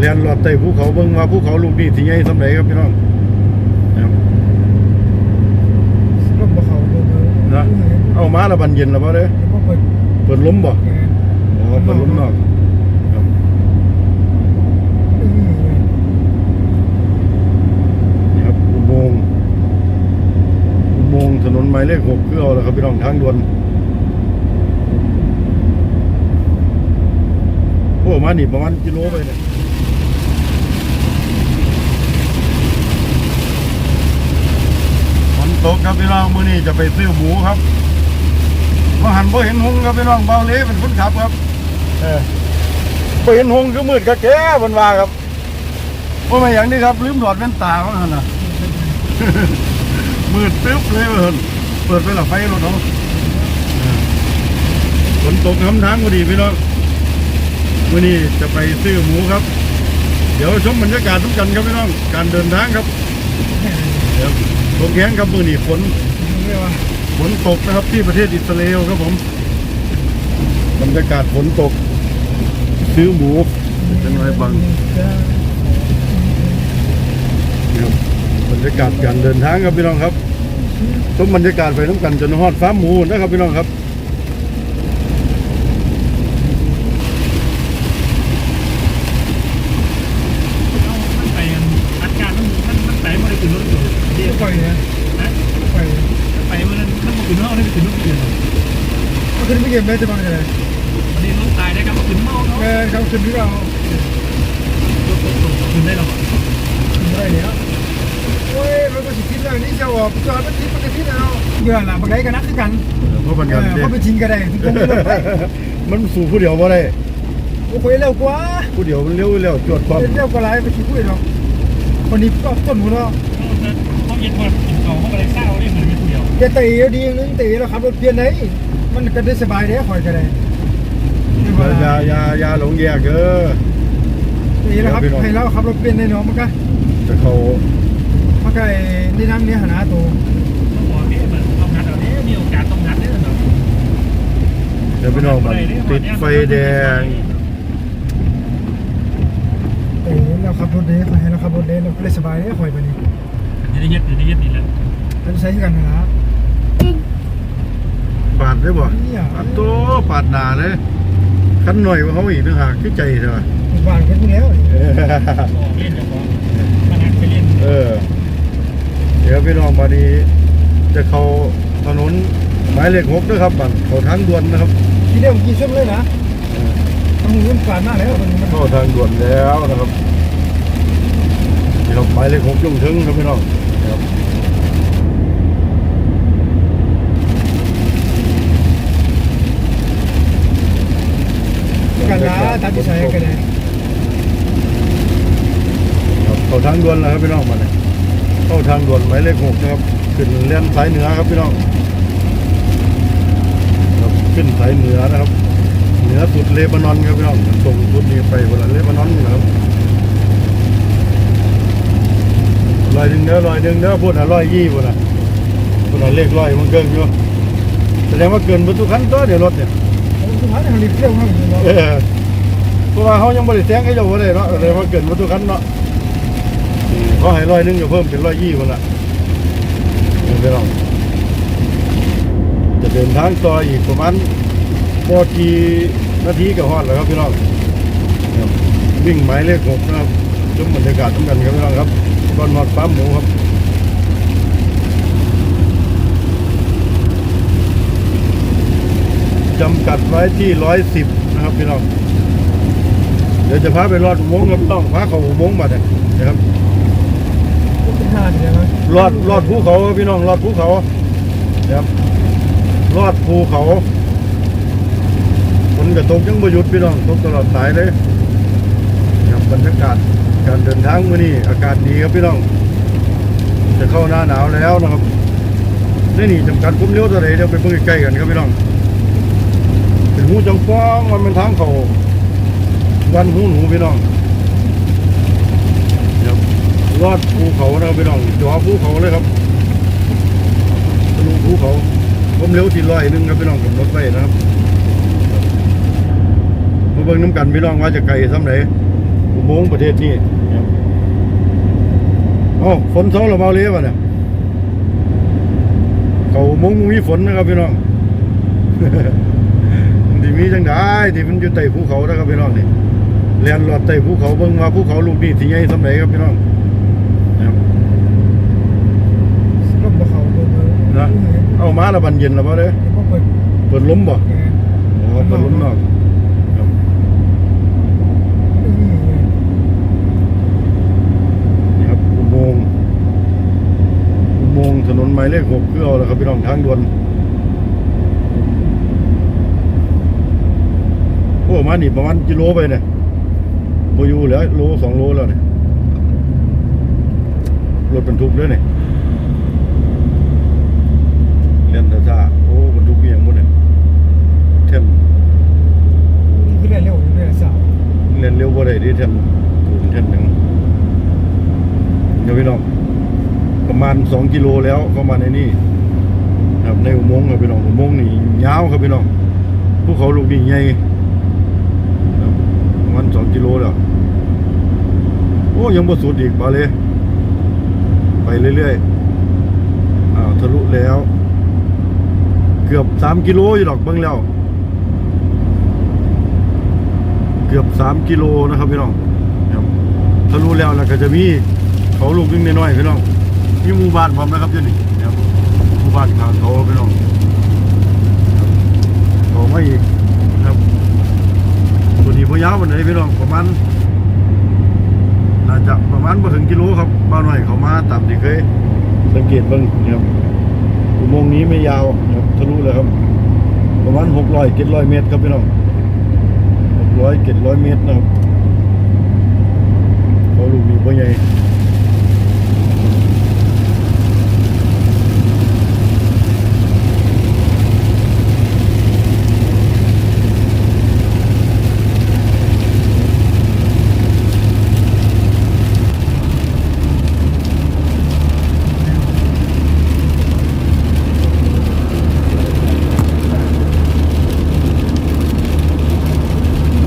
เรียนรอดใต้ภูเขาเบิ่งว่าภูเขาลูกนี้สิใหญ่สำไหนครับพี่น้องนะครับรถบ่เขาลงเลยนะเอามาและบันเย็นแล้วบ่เด้อแล้วก็เปิดเปิดลมบ่แกนอ๋อเปิดลมนอกครับอืมนี่ครับอุโมงค์อุโมงค์ถนนหมายเลขหกคือเอาแล้วครับพี่น้องทางด่วนโอ้มานี่ประมาณกิโลไปเนี่ยฝนต กครับพี่น้องมื้อนี้จะไปซื้อหมูครับมาหันบ่เห็นหงครับพี่น้องเบาเล่เป็นคนขับครับ เออบ่เห็นหงส์คือมืดกะแก่เพิ่นว่าครับว่ามาอย่างนี้ครับลืมถอดแว่นตาว่าหันน่ะมืดตึ๊บเลยเพิ่นเปิดไฟละไฟรถเขาฝนตกน้ำทางพอดีพี่น้องมื้อนี้จะไปซื้อหมูครับ เดี๋ยวชมบรรยากาศทุกกันครับพี่น้อง การเดินทางครับ ตกแห้งครับมือนี่ฝนฝนตกนะครับที่ประเทศอิสราเอลครับผมบรรยากาศฝนตก ซื้อหมูเป็นไรบ้างบรรยากาศการเดินทางครับพี่น้องครับต้มบรรยากาศไปน้ำกันจนฮอดฟ้าหมูนะครับพี่น้องครับ มันไปอัดการมันมันมันไปมันเลยถึงรถอยู่เดียว ปล่อยนะ นะ ปล่อย ไปมันมันมาถึงรถนี่ถึงรถเดียว ก็ขึ้นไมเก็บแม่จะมาเลยวันนี้รถตายได้ครับถึงเมาเนาะแม่เขาขึ้นที่เราถึงได้หรอขึ้นได้เนี่ยโอ้ยรถก็สิคิดเลยนี่จะออกจอดมันคิดมันก็คิดแล้วเบื่อละบางไดก็นักคือกันเพราะมันกันเพราะเป็นจริงก็ได้ทุกคนเลยมันสู่ผู้เดียวบ่ได้โอ้โหเร็วกว่าผู้เดียวมันเร็วเร็วจวดความเร็วกว่าไรไปคิดคุยหรอกคนนี้ก็ต้นหัวเราะเขาเย็นพอกินเขาเขาอะไรเศร้าได้เหมือนไม่เดียวแกตีเอาดีนึงตีแล้วขับรถเปลี่ยนไหน มันก็ได้สบายเด้คอยก็ได้อย่าอย่าอย่าหลงแยกเด้อตีแล้วครับให้เราขับรถเปลี่ยนในเนาะมันก็จะเขามันก็ในน้ำเนี้ยหนาตัวต้องบอกนี่มันต้องงัดเอาเนี้ยมีโอกาสต้องงัดเนี่ยเนาะเดี๋ยวพี่น้องมันติดไฟแดงเออเราขับรถเด้คอยให้เราขับรถเด้เราก็เลยสบายเด้คอยไปนี่จะได้ยึดจะได้ยึดนี่แหละเราใช้กันนะ ปาดได้บ่เนี่ยปาดโตปาดหนาเลยคันหน่อยกว่าเขาอีกนึงหากคือใจใช่ไหมบ้านกันพวกแล้วบอกเล่นจะบอกมานัดไปเล่นเออ เดี๋ยวพี่น้องมานี้จะเข้าถนนหมายเลขหกด้วยครับบันเข้าทางด่วนนะครับทีเดียวกินส้มเลยนะทางนู้นผ่านมาแล้วมันมันเข้าทางด่วนแล้วนะครับนี่ครับหมายเลขหกยุ่งถึงครับพี่น้องครับ กันนะตามที่ใช้ กันเลยครับเข้าทางด่วนแล้วครับพี่น้องมาเนี่ยเข้าทางด่วนหมายเลขหกนะครับขึ้นเลียนสายเหนือครับพี่น้องครับขึ้นสายเหนือนะครับ เหนือสุดเลบานอนครับพี่น้องส่งสุดนี้ไปคนละเลบานอนนี่นะครับลอยหนึ่งเด้อลอยหนึ่งเด้อพูดอะลอยยี่พูดอะพูดอะเลขลอยมันเกินอยู่แสดงว่าเกินประตูคันตัวเดี๋ยวรถเนี่ยทุกท่านเขาเรียกเที่ยวมากเลย เพราะว่าเขายังบริแซงให้เจ้าบ่ได้เนาะเลยว่าเกินประตูคันเนาะเขาให้ร้อยหนึงอยู่เพิ่มเป็นร้อยยี่คนละนี่พี่น้องจะเดินทางต่ออีกประมาณพอทีนาทีกับฮอดแล้วครับพี่น้องวิ่งหมายเลขหกนะครับชมบรรยากาศทุกกันครับพี่น้องครับก่อนฮอดปั๊มหมูครับจำกัดไว้ที่ร้อยสิบนะครับพี่น้อง ดี๋ยวจะพาไปรอดอุโมงค์ครับต้องพาเขาอุโมงค์มาเนี่ยนะครับเป็นห้าเดียนะรอดรอดภูเขาครับพี่น้องรอดภูเขานะครับรอดภูเขาฝนกระตกยังประยุทธ์พี่น้องตกตลอดสายเลยนะครับบรรยากาศการเดินทางมื้อนี้อากาศดีครับพี่น้อง จะเข้าหน้าหนาวแล้วนะครับนี่นี่จำกัดความเร็วตัวไหนเดี๋ยวไปเบิ่งใกล้กันครับพี่น้องเป็นหูจังฟ้องมันเป็นทางเขา วันหูหนูพี่น้องครับรอดภูเขานะครับพี่น้องจอภูเขาเลยครับทะลุภูเขา ผมเร็วที่ร้อยนึงครับพี่น้องกับรถไฟนะครับมาเบิ่งน้ำกันพี่น้องว่าจะไกลซ้ำไหนอุโมโมงประเทศนี้อ๋อฝนเซาเราเบาเลยปะเนี่ยเขามงมีฝนนะครับพี่น้องที่มีจังได้ที่มันอยู่ใต้ภูเขานะครับพี่น้องนี่ เลียนลอดใต้ภูเขาเบิ่งว่าภูเขาลูกนี้ที่ใหญ่สำไหนครับพี่น้องนะครับลมบ่เขาเบิ่งเบิ่งนะเอามาและบันเย็นแล้วบ่เด้อก็เปิดเปิดลมบ่แกนอ๋อเปิดลมนอกครับอืมนี่ครับอุโมงค์อุโมงค์ถนนหมายเลขหกคือเอาแล้วครับพี่น้องทางด่วนโอ้มานี่ประมาณกิโลไปเนี่ยโบอยูเหลือโลสองโลแล้วเนี่ยรถบรรทุกด้วยเนี่ยเรียนตาซาโอ้บรรทุกเบียงหมดเนี่ยเทมนี่คือเรียนเร็วอยู่เรียนสาวเรียนเร็วบ่ได้ดิเทมปูนเทมหนึ่งเดี๋ยวพี่น้องประมาณสองกิโลแล้วเข้ามาในนี่ครับในอุโมงค์ครับพี่น้องอุโมงค์นี่ยาวครับพี่น้องภูเขาลูกนี่ใหญ่ครับ ประมาณสองกิโลแล้วโอ้ยังบ่สุดอีกมาเลยไปเรื่อยๆอ้าวทะลุแล้ว เกือบสามกิโลอยู่ดอกเบิ่งแล้ว เกือบสามกิโลนะครับพี่น้องทะลุแล้วแล้วก็จะมีเขาลูกนึงน้อยๆพี่น้องมีหมู่บ้านผมนะครับเจ้านี่นะครับหมู่บ้านทางเขาพี่น้องครับเขาไม่อีกนะครับตัวนี้พยาววันไหนพี่น้องประมาณน่าจะประมาณมาถึงกิโลครับบ้านหน่อยเขามาตามที่เคยสังเกตบ้างนะครับอุโมงค์นี้ไม่ยาวนะครับทะลุเลยครับ ประมาณหกร้อยเจ็ดร้อยเมตรครับพี่น้องหกร้อยเจ็ดร้อยเมตรนะครับเขาลูกนี้พ่อใหญ่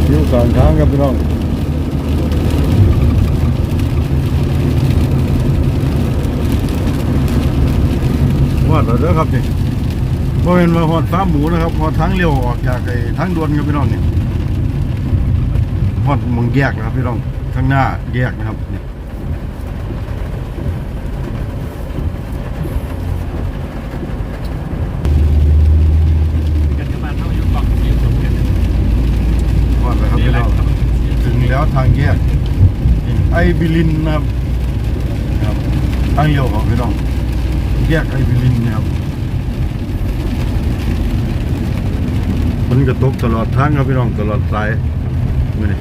อยู่กลางทาง ครับพี่น้องหอดแล้วเด้อครับนี่บ่เป็นมาหอดฟามหมูนะครับหอดทางเลี้ยวออกจากไอ้ทางด่วนครับพี่น้องนี่หอดหมองแยกนะครับพี่น้องข้างหน้าแยกนะครับนี่ กันจะมาเท่ายุคก่อนเรียนจบกัน หอดแล้วครับ นี่ พี่ แห น้ ละ อง ครับ ถึง แล้วทางแยกไอบิลินนะครับทางเลี้ยวของพี่น้องแยกไอบิลินนะครับมันกระตกตลอดทางครับพี่น้องตลอดสายมือนี่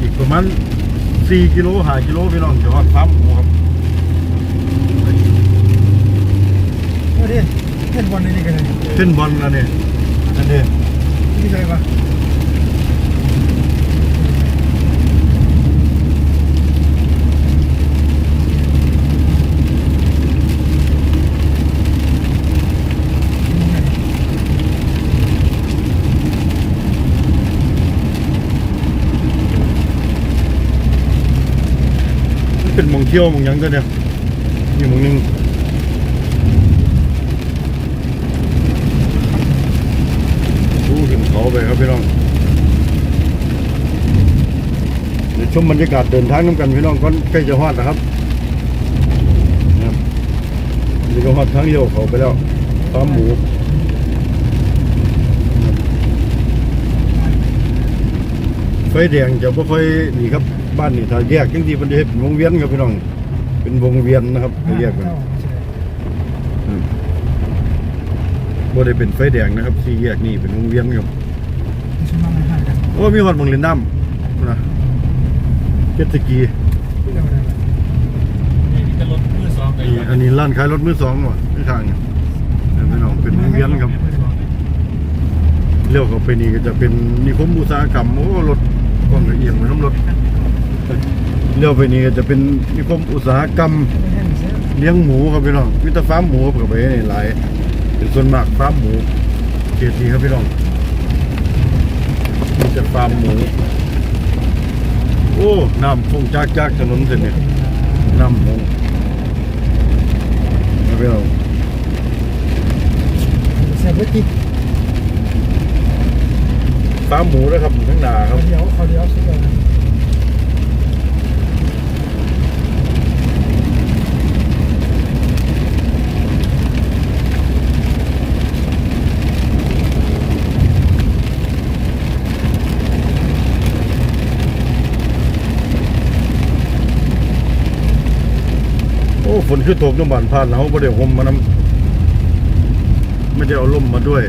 อีกประ มาณ4กิโลหากิโลพี่น้องจะฮอดฟาร์มหมูครับเอ้ดิเล่นบอลในนี่กันเลยขึ้นบอลนะเนี่ยอันนี้นี่ใช่ปะมันเป็นหม องเที่ยวมองยังตัวเนี่ยมีมองหนึงดูขึ้นเขาไปครับพี่น้องเดี๋ยวชมบรรยากาศเดินทางน้ำกันพี่น้องก่อนใกล้จะฮอดนะครับนี่ก็ฮอดทางเดียวเขาไปแล้วตามหมูนะครับ ไฟแดงจะไม่ค่อยนี่ครับบ้านนี่ถ้าแยกจังที่มันจะเฮ็ดเป็นวงเวียนครับพี่น้อง เป็นวงเวียนนะครับเขาแยกกันบ่ได้เป็นไฟแดงนะครับสี่แยกนี่เป็นวงเวียนครับชุดมาไม่ห่างกันโอ้มีฮอดหมองเล่นน้ำนะเจ็ตสกีที่เราได้นี่มีแต่รถมือสองไปนี่อันนี้ร้านขายรถมือสองว่ะที่ทางเนี่ยเห็นไหมน้องเป็นวงเวียนครับเลี้ยวเข้าไปนี่ก็จะเป็นนิคมอุตสาหกรรมโอ้รถ ก้อนละเอียงไปน้ำรถเลี้ยวไปนี่ก็จะเป็นนิคมอุตสาหกรรมเลี้ยงหมูครับพี่น้องมิตรฟาร์มหมูครับไปนี่หลายเป็นส่วนมากฟาร์มหมูเขตนี้ครับพี่น้องมีแต่ฟาร์มหมูโอ้น้ำพุ่งจากจากถนนเส้นนี้น้ำหมูครับพี่น้องเสียบไว้ติด ฟาร์มหมูนะครับทั้างหน้าคเขารับเดียวเขาเดียวสุดยอดเลยโอ้ฝนคือตกน้ำบานพานเขาบ่ได้ห่มมานำไม่ได้เอาล่มมาด้วย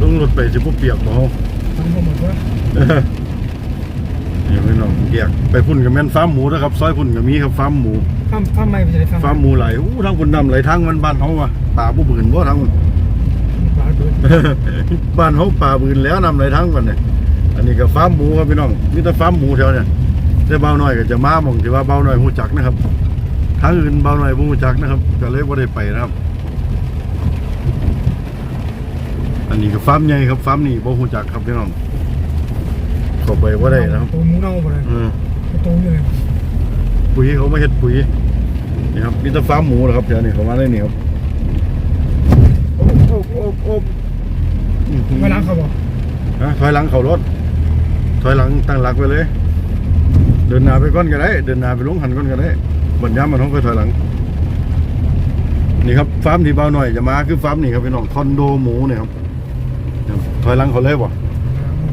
ต้องรถไปสิบ่เปียกบ่เฮาทำหมดว่านี่พี่น้องแยกไปพุ่นกับแม่นฟาร์มหมูนะครับ ซอยพุ่นกับมีครับฟาร์มหมูข้ามข้ามไม่ไปจะได้ฟังฟาร์มหมูไหลอู้ทางพุ่นน้ำไหลทางมันบ้านเฮาว่ะป่าบ่บืนบ่ทางมันปลาดุนบ้านเฮาป่าบืนแล้วน้ำไหลทางมันเนี่ยอันนี้ก็ฟาร์มหมูครับพี่น้องมีแต่ฟาร์มหมูแถวเนี่ยแต่เบาหน่อยก็จะมาหม่องที่ว่าเบาหน่อยฮู้จักนะครับทางอื่นเบาหน่อยบ่ฮู้จักนะครับก็เลยบ่ได้ไปนะครับ อันนี้ก็ฟาร์มใหญ่ครับฟาร์มนี่บ่ฮู้จักครับพี่น้องเข้าไปบ่ได้นะครับตัวหมูเน่าหมดเลยเออตัวอยู่เลยปุ๋ยเขาไม่เห็ดปุ๋ยนี่ครับมีแต่ฟาร์มหมูเหรอครับเดี๋ยวนี้เขามาได้นี่ครับโอ้โอ้โอ้โอ้อื้อหือเวลาเขาบอกฮะถอยหลังเขารถ ถอยหลังตั้งหลักไปเลย เดินหน้าไปก้อนก็ได้ เดินหน้าไปลงหันก้อนก็ได้บรรยามมันต้องไปถอยหลัง นี่ครับฟาร์มที่เบาหน่อยจะมาคือฟาร์มนี่ครับพี่น้องคอนโดหมูเนี่ยครับครับถ อยหลังเขาเลยบ่หมด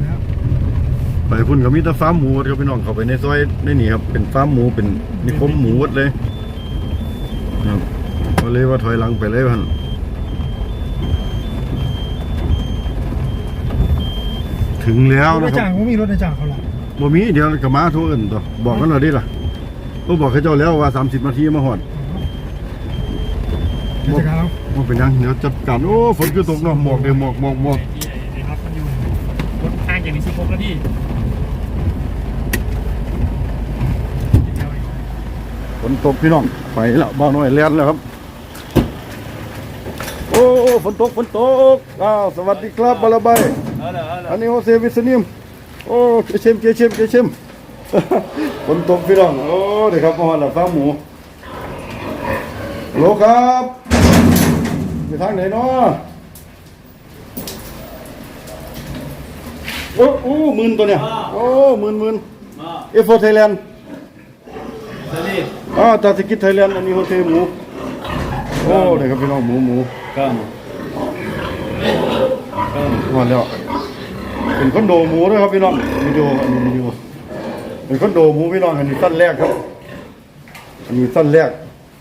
แล้วไปพุ่นก็มีแต่ฟาร์มหมูครับพี่น้องเข้าไปในซอยในนี่ครับเป็นฟาร์มหมูเป็นนิคมหมูหมดเลยครับก็เลยว่าถอยหลังไปเลยพันถึงแล้วรถนะคจ่ารังบผมมีรถจ่างเขาละบ่มีเดี๋ยวก็มาโทรอื่นต่อบอกกันหน่อยดิล่ะก็บอกให้เจ้าแล้วว่า 30 นาทีมาหอดจัดการเราว่าเป็นหยังเดี๋ยวจัดการโอ้ฝนคือตกเนาะหมอกเดี๋ยวหมอกหมอกหมอกที่ไอ้ครับ มันอยู่รถข้างอย่างนี้สิบหกนาทีฝนตกพี่น้องไปแล้วบ้าน้อยแล่นแล้วครับ โอ้ฝนตกฝนตกอ้าวสวัสดีครับบาลาใบอันนี้โฮเซวิสนิมโอ้เกยเชมเกยเชมเกยเชมฝนตกพี่น้องโอ้เดี๋ยวครับมาหอดละฟ้าหมูฮัลโหลครับอยู่ทางไหนเนาะ โอ้โอ้หมื่นตัวเนี่ย โอ้หมื่นหมื่นเอฟโฟไทยแลนด์อ่าตาสกิทไทยแลนด์อันนี้โฮเทลหมู โอ้เดี๋ยวครับพี่น้องหมูหมู Calma. มาแล้วเป็นคอนโดหมูนะครับพี่น้องวิดีโออันนี้วิดีโอเป็นคอนโดหมูพี่น้องอันนี้สั้นแรกครับ อันนี้สั้นแรก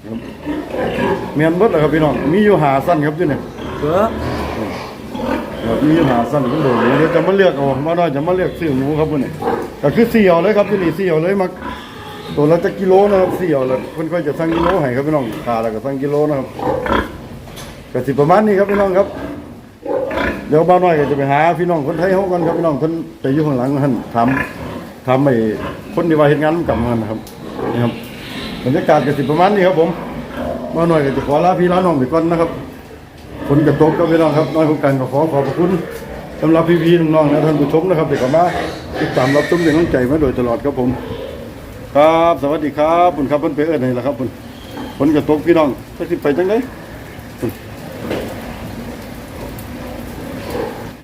ครับเมียนเบิดเลยครับพี่น้อง มีอยู่หาสั้นครับที่นี่ Hã? ครับมีหาสั้นคอนโดหมูเดี๋ยวจะมาเลือกเอามาหน่อยจะมาเลือกซื้อหมูครับพี่นี่ก็คือเสี่เอาเลยครับที่นี่สี่เอาเลยมักตัวละจะกิโลนะครับเสี่เอาเลยเพิ่นค่อยจะสั่งกิโลให้ครับพี่น้องขาล้วก็สั่งกิโลนะครับก็สิประมาณนี้ครับพี่น้องครับ เดี๋ยวบ้าวน้อยก็จะไปหาพี่น้องคนไทยเขากันครับพี่น้องเพิ่นไปอยู่ข้างหลังท่านทำทำไอ้คนที่ว่าเฮ็ดงานนำกับมันนะครับนี่ครับบรรยากาศก็สิประมาณนี้ครับผมบ้าวน้อยก็จะขอลาพี่ลาน้องไปก่อนนะครับ ฝนกระตกครับพี่น้องครับน้อยของกันก็ขอขอบพระคุณสำหรับพี่ๆน้องๆนะท่านผู้ชมนะครับที่เข้ามาติดตามรับชมอย่างตั้งใจมาโดยตลอดครับผม ครับสวัสดีครับคุณครับเพิ่นไปเอิ้นไหนล่ะครับคุณฝนกระตกพี่น้องจะสิไปจังได